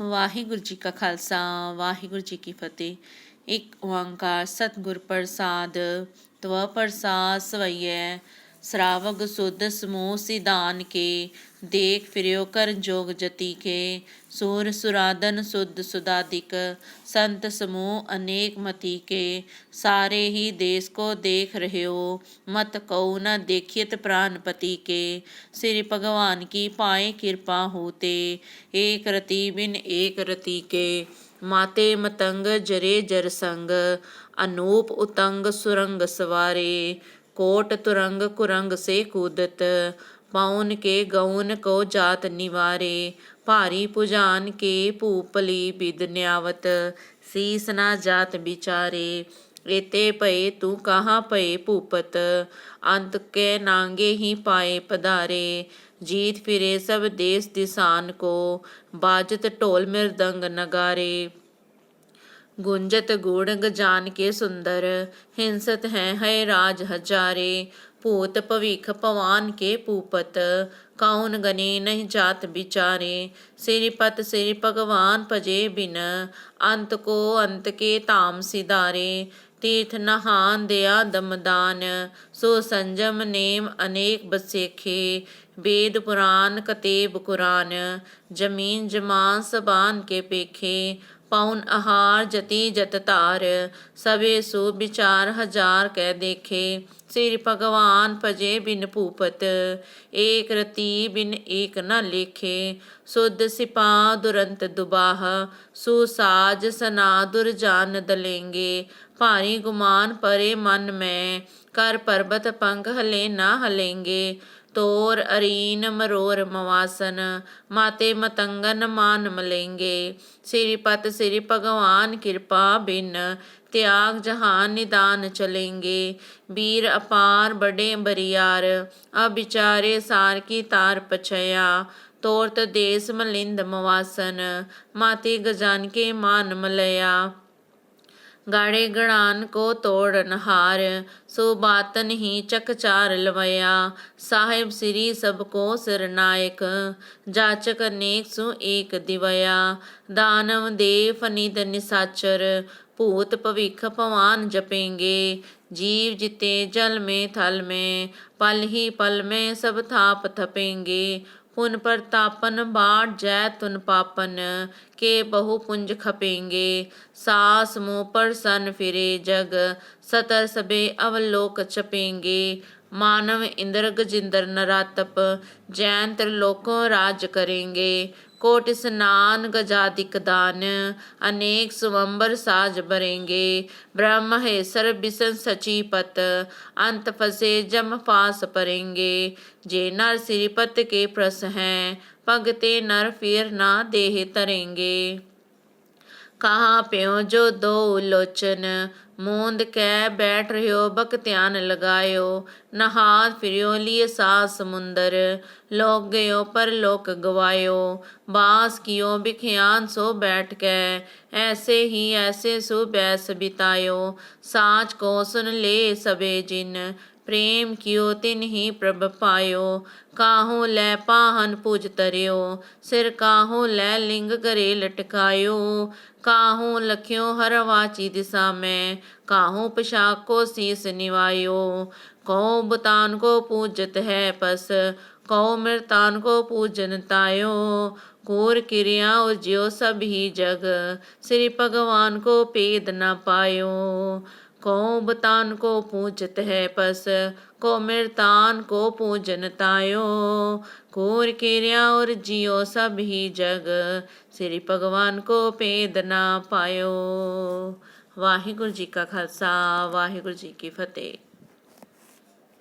ਵਾਹਿਗੁਰੂ ਜੀ ਕਾ ਖਾਲਸਾ, ਵਾਹਿਗੁਰੂ ਜੀ ਕੀ ਫਤਿਹ। ਇੱਕ ਓੰਕਾਰ ਸਤਿਗੁਰ ਪ੍ਰਸਾਦ, ਤਵ ਪ੍ਰਸਾਦ ਸਵਈਐ। श्रावक सुद समूह सिदान के। देख फिर कर जोग जति के। सूर सुरादन सुद सुदादिक संत समूह अनेक मति के। सारे ही देश को देख रहे हो मत कौ न देखित प्राणपति के। श्री भगवान की पाए कृपा होते। एक रति बिन एक रति के। माते मतंग जरे जरसंग अनूप उतंग सुरंग सवारे। कोट तुरंग कुरंग से कूदत पाउन के गौन को जात निवारे, भारी पुजान के भूपली बिद न्यावत, सीस ना जात बिचारे, एते पए तू कहाँ पए भूपत अंत के नांगे ही पाए पधारे, जीत फिरे सब देश दिसान को, बाजत ढोल मृदंग नगारे। ਗੁੰਜਤ ਗੂੜਗ ਜਾਨ ਕੇ ਸੁੰਦਰ, ਹਿੰਸਤ ਹੈ ਹੈ ਰਾਜ ਹਜ਼ਾਰੇ, ਭੂਤ ਭਵਿਖ ਭਵਾਨ ਕੇ ਪੂਪਤ ਕੌਣ ਗਨੇ ਨਹੀਂ ਜਾਤ ਵਿਚਾਰੇ ਪਤ ਸ੍ਰੀ ਭਗਵਾਨ ਭਜੇ ਬਿਨ, ਅੰਤ ਕੋ ਅੰਤ ਕੇ ਧਾਮ ਸਿਧਾਰੇ, ਤੀਰਥ ਨਹਾਨ ਦਿਆ ਦਮਦਾਨ, ਸੋ ਸੰਜਮ ਨੇਮ ਅਨੇਕ ਬਸੇਖੇ, ਵੇਦ ਪੁਰਾਨ ਕਤੇਬ ਕੁਰਾਨ, ਜਮੀਨ ਜਮਾਨ ਸਬਾਨ ਕੇ ਪੇਖੇ ਪਉਨ ਆਹਾਰ ਜਤੀ ਜਤ ਧਾਰ ਸਵੇ ਸੋ ਵਿਚਾਰ ਹਜ਼ਾਰ ਕਹਿ ਦੇਖੇ। ਸਿਰ ਭਗਵਾਨ ਭਜੇ ਬਿਨ ਭੂਪਤ, ਏਕ ਰਤੀ ਬਿਨ ਏਕ ਨ ਲੇਖੇ। ਸੁਧ ਸਿਪਾ ਦੁਰੰਤ ਦੁਬਾਹ, ਸੂ ਸਾਜ ਸਨਾ ਦੁਰ ਜਾਨ ਦਲੇਂਗੇ। ਭਾਰੀ ਗੁਮਾਨ ਪਰੇ ਮਨ ਮੈਂ, ਕਰ ਪਰਬਤ ਪੰਗ ਹਲੇ ਨਾ ਹਲੇਂਗੇ। ਤੋਰ ਅਰੀਨ ਮਰੋਰ ਮਵਾਸਨ, ਮਾਤੇ ਮਤੰਗਨ ਮਾਨ ਮਲੇਂਗੇ। ਪਤ ਸ੍ਰੀ ਭਗਵਾਨ ਕਿਰਪਾ ਬਿਨ, ਤਿਆਗ ਜਹਾਨ ਨਿਦਾਨ ਚਲੇਂਗੇ। ਵੀਰ ਅਪਾਰ ਬੜੇ ਬਰਿਆਰ, ਅਬਿਚਾਰੇ ਸਾਰ ਕੀ ਤਾਰ ਪਛਇਆ। ਤੋਰਤ ਦੇਸ ਮਲਿੰਦ ਮਵਾਸਨ, ਮਾਤੇ ਗਜਾਨ ਕੇ ਮਾਨ ਮਲਇਆ। ਗਾੜੇ ਗਣਾਨ ਕੋ ਤੋੜਨ ਹਾਰ ਸੋ ਬਾਤਨ ਹੀ ਚਕਚਾਰ ਲਵਇਆ। ਸਾਹਿਬ ਸ੍ਰੀ ਸਭ ਕੋ ਸਿਰਨਾਇਕ ਜਾਚਕ ਨੇਕ ਸੋ ਏਕ ਦਿਵਇਆ। ਦਾਨਵ ਦੇਵ ਨਿਦ ਨਿਸਾਚਰ, ਭੂਤ ਭਵਿਖ ਭਵਾਨ ਜਪेंगे ਜੀਵ ਜਿਤੇ ਜਲ ਮੇ ਥਲ ਮੇ, ਪਲ ਹੀ ਪਲ ਮੇ ਸਭ ਥਾਪ ਥਪेंगे पुन प्रतापन बाट जय तुन पापन के बहु पुंज खपेंगे सास मुँह पर सन फिरे जग सतर सबे अवलोक चपेंगे मानव इंद्र गजिंदर नरातप जैन त्रिलोकों राज करेंगे कोट स्नान गजादिक दान अनेक सुवंबर साज भरेंगे ब्रह्म है सर सचिपत सची पत अंत फसे जम फास परेंगे जे नर सिरिपत के प्रस हैं पगते नर फिर ना देह तरेंगे कहाँ प्यो जो दो लोचन? मूंद कै बैठ रहो बक ध्यान लगायो। नहा फिरियो, लिए सास समुंदर। लोग गयो, पर लोक गवायो। बास कियो, बिखयान सो बैठ कै। ऐसे ही ऐसे सु बैस बितायो। साच को सुन ले सबे जिन। प्रेम कियो तिन ही प्रभ पायो। काहू लै पाहन पूज तरियो। सिर काहू लै लिंग करे लटकायो। काहू लख्यो हर वाची दिशा में। काहू पिशाक को शीस निवायो। कौ बुतान को पूजत है पस। कौ मृतान को पूजन तायो। कोर किरिया उज्यो सभी जग। श्री भगवान को पेद न पायो। ਪਾਇਓ ਕੋ ਬਤਾਨ ਕੋ ਪੂਜਤ ਹੈ ਪਸ ਕੋ ਮਿਰਤਾਨ ਕੋ ਪੂਜਨ ਤਾਇਓ। ਕੋਰ ਕਿਰਿਆ ਔਰ ਜਿਉ ਸਭ ਹੀ ਜਗ, ਸ੍ਰੀ ਭਗਵਾਨ ਕੋ ਭੇਦ ਨਾ ਪਾਇਓ। ਵਾਹਿਗੁਰੂ ਜੀ ਕਾ ਖਾਲਸਾ, ਵਾਹਿਗੁਰੂ ਜੀ ਕੀ ਫਤਿਹ।